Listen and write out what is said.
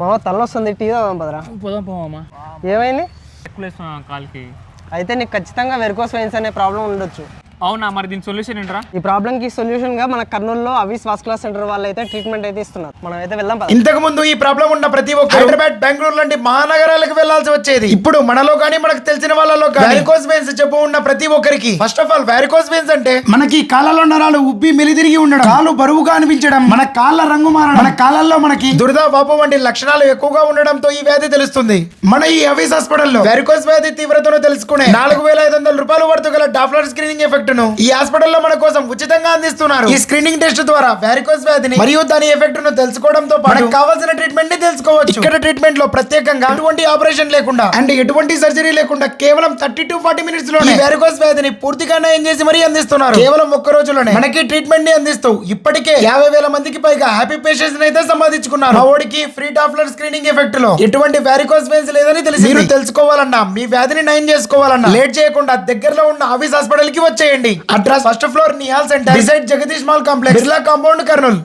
మామ తలనొస్తుంది టీ తాగుదాం పదరా? పోదాం పోమా ఏమైంది? కాల్కి. అయితే నీకు ఖచ్చితంగా వెరికోస్ వెయిన్స్ అనే ప్రాబ్లం ఉండొచ్చు. అవునా మరి దీని సొల్యూషన్ ఏంట్రా? ఈ ప్రాబ్లం కి సొల్యూషన్గా మన కర్నూలులో అవిస్ వాస్కులర్ సెంటర్ వాళ్ళు అయితే ట్రీట్మెంట్ అయితే ఇస్తున్నారు. మనం అయితే వెళ్దాం పద. ఇంతకు ముందు ఈ ప్రాబ్లం ఉన్న ప్రతి ఒక్క హైదరాబాద్ బెంగళూరు లాంటి మహానగరాలకు వెళ్ళాల్సి వచ్చేది. ఇప్పుడు మనలో కానీ మనకు తెలిసిన వాళ్ళలో వ్యారికోస్ వెయిన్స్ చెప్పు ఉన్న ప్రతి ఒక్కరికి. First of all varicose veins అంటే మనకి కాళ్ళలో నరాలు ఉబ్బి మెలిదిరిగి ఉండడం కాలు బరువుగా అనిపించడం మన కాళ్ళ రంగు మారడం మన కాళ్ళల్లో మనకి దురద వాపు వంటి లక్షణాలు ఎక్కువగా ఉండడంతో ఈ వ్యాధి తెలుస్తుంది. మన ఈ అవిస్ హాస్పిటల్లో వ్యారికోస్ వ్యాధి తీవ్రతను తెలుసుకునే నాలుగు వేల ఐదు వందల రూపాయలు వర్తు గల డాప్లర్ స్క్రీనింగ్ ఎఫెక్ట్ ను ఈ హాస్పిటల్లో మన కోసం ఉచితంగా అందిస్తున్నారు. ఈ స్క్రీనింగ్ టెస్ట్ ద్వారా వ్యారికోస్ వ్యాధిని మరియు దాని ఎఫెక్ట్ను తెలుసుకోవడంతో పాటు కావాల్సిన ట్రీట్మెంట్ని తెలుసుకోవచ్చు. ఇక్కడ ట్రీట్మెంట్లో ప్రత్యేకంగా ఎటువంటి ఆపరేషన్ లేకుండా అండ్ ఎటువంటి సర్జరీ లేకుండా కేవలం థర్టీ టు ఫార్టీ మినిట్స్లో వ్యారికోస్ వ్యాధిని పూర్తిగా నయం చేసి మరీ అందిస్తున్నారు. కేవలం ఒక్క రోజులోనే మనకి ట్రీట్మెంట్ని అందిస్తూ ఇప్పటికే యాభై వేల మందికి పైగా హ్యాపీ పేషెంట్స్ అయితే సంపాదించుకున్నారు. మా ఓడికి ఫ్రీ టాప్లర్ స్క్రీనింగ్ ఎఫెక్ట్లో ఎటువంటి వ్యారికోస్ వెయిన్స్ లేదని తెలిసి మీరు తెలుసుకోవాలన్నా మీ వ్యాధిని నయం చేసుకోవాలన్నా లేట్ చేయకుండా దగ్గరలో ఉన్న ఆఫీస్ హాస్పిటల్కి వచ్చేయండి. Address first floor Nihal centre beside Jagadish mall complex Birla compound Kurnool